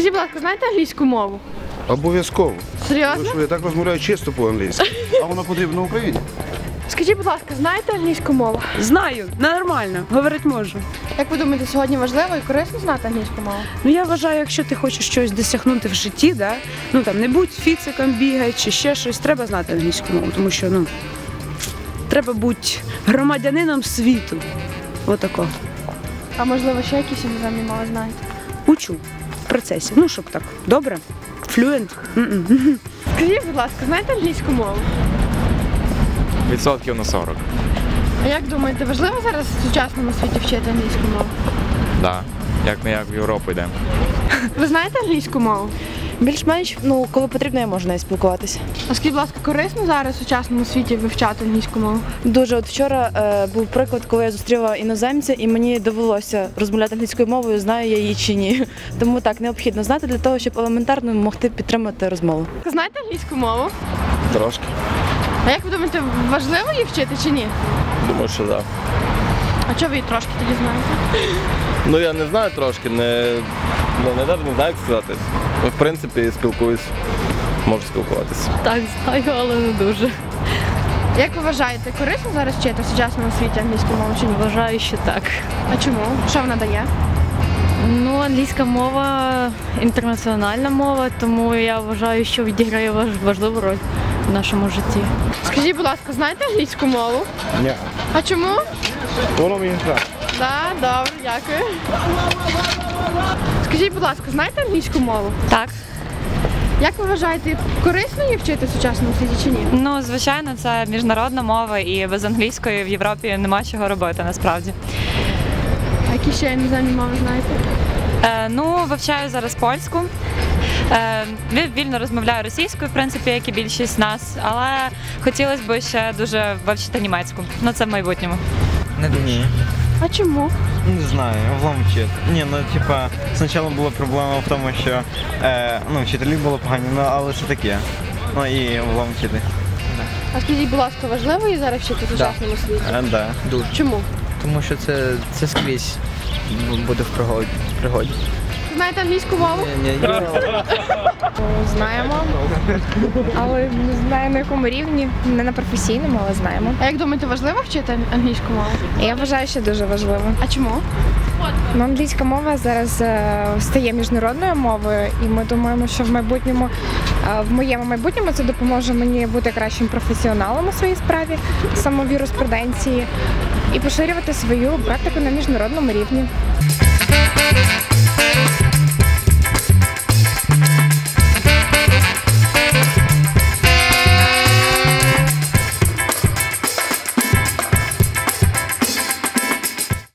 Скажіть, будь ласка, знаєте англійську мову? Обов'язково. Тому Серйозно? що я так розмовляю чисто по-англійськи. А воно потрібно Україні. Скажіть, будь ласка, знаєте англійську мову? Знаю, нормально, говорити можу. Як ви думаєте, сьогодні важливо і корисно знати англійську мову? Ну я вважаю, якщо ти хочеш щось досягнути в житті, да? ну там не будь фіциком бігай чи ще щось, треба знати англійську мову, тому що ну треба бути громадянином світу. Отако. А можливо, ще якісь іноземні мови знаєте? Учу процесі. Ну, щоб так добре. Флюент. Скажіть, будь ласка, знаєте англійську мову? Відсотків на 40. А як думаєте, важливо зараз в сучасному світі вчити англійську мову? Да. Як не як в Європу йдемо. Ви знаєте англійську мову? Більш-менш, ну коли потрібно, я можу нею спілкуватися. А скажіть, будь ласка, корисно зараз в сучасному світі вивчати англійську мову? Дуже от вчора е, був приклад, коли я зустріла іноземця, і мені довелося розмовляти англійською мовою, знаю я її чи ні. Тому так необхідно знати для того, щоб елементарно могти підтримати розмову. Знаєте англійську мову? Трошки. А як ви думаєте, важливо її вчити чи ні? Думаю, що так. А чого ви її трошки тоді знаєте? Ну я не знаю трошки, не, ну, не навіть не знаю, як сказати. Ну, В принципі, спілкуюсь, можу спілкуватися. Так, знаю, але не дуже. Як ви вважаєте, корисно зараз вчити в сучасному світі англійську мову чи ні? Вважаю, що так. А чому? Що вона дає? Ну, англійська мова інтернаціональна мова, тому я вважаю, що відіграє важ- важливу роль в нашому житті. Скажіть, будь ласка, знаєте англійську мову? Ні. А чому? Воно мені не Так, добре, дякую. Скажіть, будь ласка, знаєте англійську мову? Так. Як ви вважаєте, корисно її вчити в сучасному світі чи ні? Ну, звичайно, це міжнародна мова, і без англійської в Європі нема чого робити насправді. А які ще іноземні мови знаєте? Е, ну, вивчаю зараз польську. Е, вільно розмовляю російською, в принципі, як і більшість нас, але хотілося б ще дуже вивчити німецьку. Ну, це в майбутньому. Не дуже. А чому? Не знаю, вчити. Ні, ну типа, спочатку була проблема в тому, що е, ну, вчителі були погані, ну але все таке. Ну і вломчити. вчити. А скажіть, будь ласка, важливо її зараз вчити в сучасному світі? Е, да. Дуже. Чому? Тому що це, це скрізь буде в пригоді. Знаєте англійську мову? Ні, ні, Знаємо, але не знаю на якому рівні, не на професійному, але знаємо. А як думаєте, важливо вчити англійську мову? Я вважаю, що дуже важливо. А чому? Ну, англійська мова зараз е, стає міжнародною мовою, і ми думаємо, що в майбутньому, е, в моєму майбутньому, це допоможе мені бути кращим професіоналом у своїй справі самовіруспруденції і поширювати свою практику на міжнародному рівні.